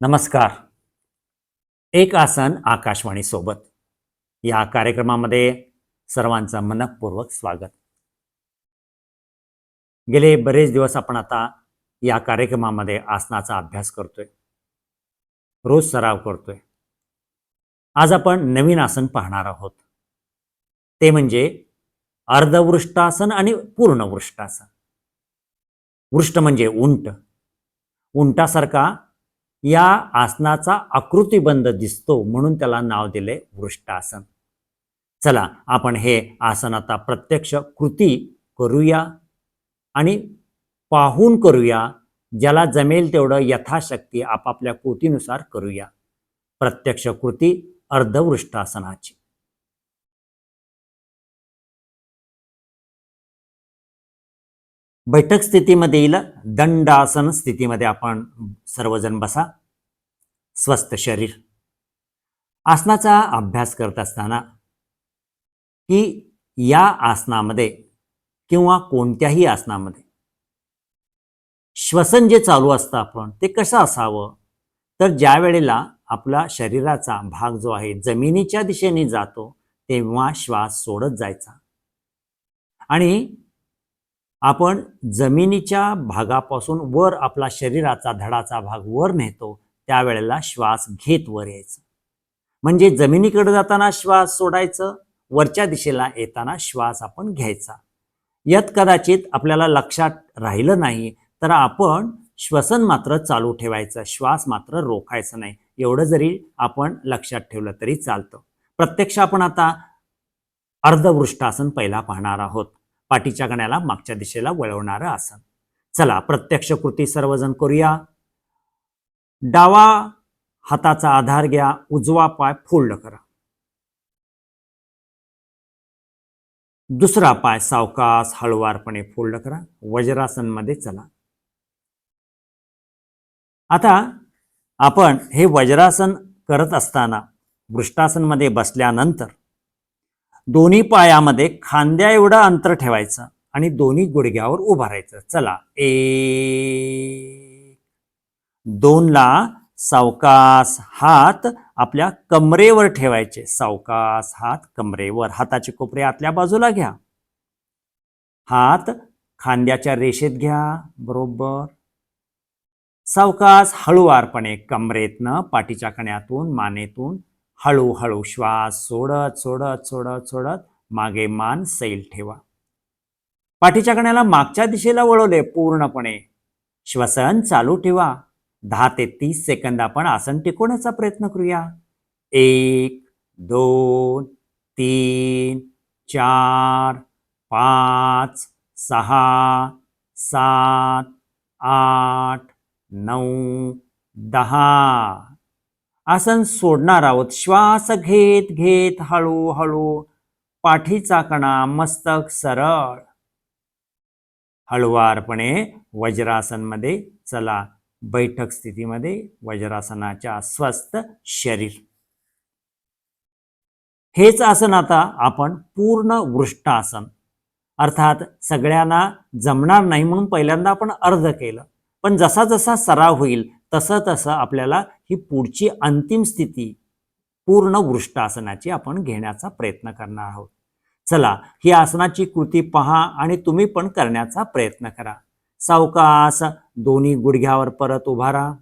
नमस्कार. एक आसन आकाशवाणी सोबत या कार्यक्रमामध्ये सर्वांचं मनपूर्वक स्वागत. गेले बरेच दिवस आपण आता या कार्यक्रमामध्ये आसनाचा अभ्यास करतोय. रोज सराव करतोय. आज आपण नवीन आसन पाहणार आहोत. ते म्हणजे अर्धवृष्टासन आणि पूर्ण वृष्टासन वृष्ट म्हणजे उंट. उंटासारखा या आसनाचा आकृतीबंध दिसतो म्हणून त्याला नाव दिले वृष्टासन. चला आपण हे आसन आता प्रत्यक्ष कृती करूया आणि पाहून करूया ज्याला जमेल तेवढं यथाशक्ती आपापल्या कृतीनुसार करूया. प्रत्यक्ष कृती अर्धवृष्टासनाची. बैठक स्थितीमध्ये येईल. दंडासन स्थितीमध्ये आपण सर्वजण बसा. स्वस्थ शरीर. आसनाचा अभ्यास करत असताना की या आसनामध्ये किंवा कोणत्याही आसनामध्ये श्वसन जे चालू असतं आपण ते कसं असावं? तर ज्या वेळेला आपला शरीराचा भाग जो आहे जमिनीच्या दिशेने जातो तेव्हा श्वास सोडत जायचा. आणि आपण जमिनीच्या भागापासून वर आपला शरीराचा धडाचा भाग वर नेतो त्यावेळेला श्वास घेत वर यायचं. म्हणजे जमिनीकडे जाताना श्वास सोडायचं वरच्या दिशेला येताना श्वास आपण घ्यायचा. यात कदाचित आपल्याला लक्षात राहिलं नाही तर आपण श्वसन मात्र चालू ठेवायचं श्वास मात्र रोखायचं नाही. एवढं जरी आपण लक्षात ठेवलं तरी चालतं. प्रत्यक्ष आपण आता अर्धवृष्टासन पहिला पाहणार आहोत. पाठीच्या गण्याला मागच्या दिशेला वळवणारं आसन. चला प्रत्यक्ष कृती सर्वजण करूया. डावा हाताचा आधार घ्या उजवा पाय फोल्ड करा. दुसरा पाय सावकास हळुवारपणे फोल्ड करा. वज्रासनमध्ये चला. आता आपण हे वज्रासन करत असताना वृष्टासनमध्ये बसल्यानंतर दोन्ही पायामध्ये खांद्या एवढं अंतर ठेवायचं आणि दोन्ही गुडघ्यावर उभा राहायचं. चला. ए दोनला सावकास हात आपल्या कमरेवर ठेवायचे. सावकास हात कमरेवर. हाताचे कोपरे आतल्या बाजूला घ्या. हात खांद्याच्या रेषेत घ्या. बरोबर. सावकास हळूवारपणे कमरेतनं पाठीच्या कण्यातून मानेतून हळूहळू श्वास सोडत सोडत सोडत सोडत मागे मान सैल ठेवा. पाठीच्या कण्याला मागच्या दिशेला वळवले पूर्णपणे. श्वसन चालू ठेवा. दहा ते तीस सेकंद आपण आसन टिकवण्याचा प्रयत्न करूया. एक दोन तीन चार पाच सहा सात आठ नऊ दहा. आसन सोडणार आहोत. श्वास घेत घेत हळूहळू पाठीचा कणा मस्तक सरळ. हळुवारपणे वज्रासनमध्ये चला. बैठक स्थितीमध्ये वज्रासनाच्या स्वस्त शरीर. हेच आसन आता आपण पूर्ण वृष्टासन. अर्थात सगळ्यांना जमणार नाही म्हणून पहिल्यांदा आपण अर्ध केलं. पण जसा जसा सराव होईल तसं तसं आपल्याला ही पुढची अंतिम स्थिती पूर्ण वृष्टासनाची आपण घेण्याचा प्रयत्न करणार आहोत. चला ही आसनाची कृती पहा आणि तुम्ही पण करण्याचा प्रयत्न करा. सावकाश दोन्ही गुडघ्यावर परत उभा राहा.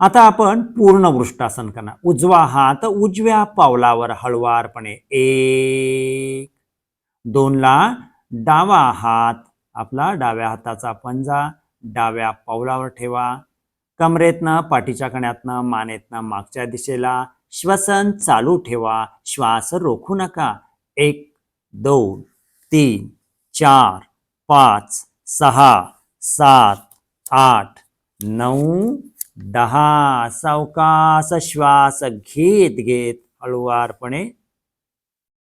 आता आपण पूर्ण वृष्टासन करणार. उजवा हात उजव्या पावलावर हळुवारपणे एक दोनला डावा हात आपला डाव्या हाताचा पंजा डाव्या पावलावर ठेवा. कमरेतनं पाठीच्या कण्यातनं मानेतनं मागच्या दिशेला श्वसन चालू ठेवा. श्वास रोखू नका. एक दोन तीन चार पाच सहा सात आठ नऊ दहा. सावकास श्वास घेत घेत हळुवारपणे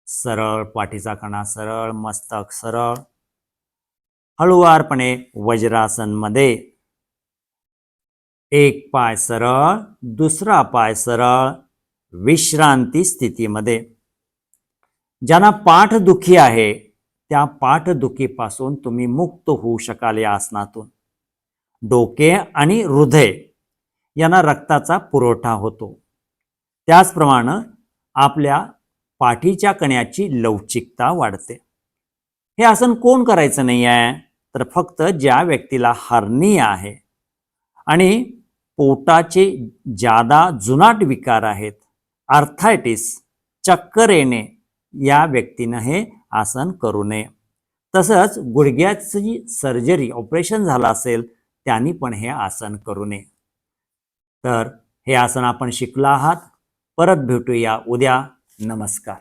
सरळ पाठीचा कणा सरळ मस्तक सरळ हळुवारपणे वज्रासनमध्ये एक पाय सरळ दुसरा पाय सरळ विश्रांती स्थितीमध्ये. ज्यांना पाठदुखी आहे त्या पाठदुखीपासून तुम्ही मुक्त होऊ शकाल या आसनातून. डोके आणि हृदय यांना रक्ताचा पुरवठा होतो. त्याचप्रमाणे आपल्या पाठीच्या कण्याची लवचिकता वाढते. हे आसन कोण करायचं नाही आहे तर फक्त ज्या व्यक्तीला हर्निया आहे. आणि पोटाचे जादा जुनाट विकार आहेत आर्थायटिस चक्कर येणे या व्यक्तीनं हे आसन करू नये. तसंच गुडघ्याची सर्जरी ऑपरेशन झालं असेल त्यांनी पण हे आसन करू नये. तर हे आसन आपण शिकलो आहात. परत भेटूया. उद्या. नमस्कार.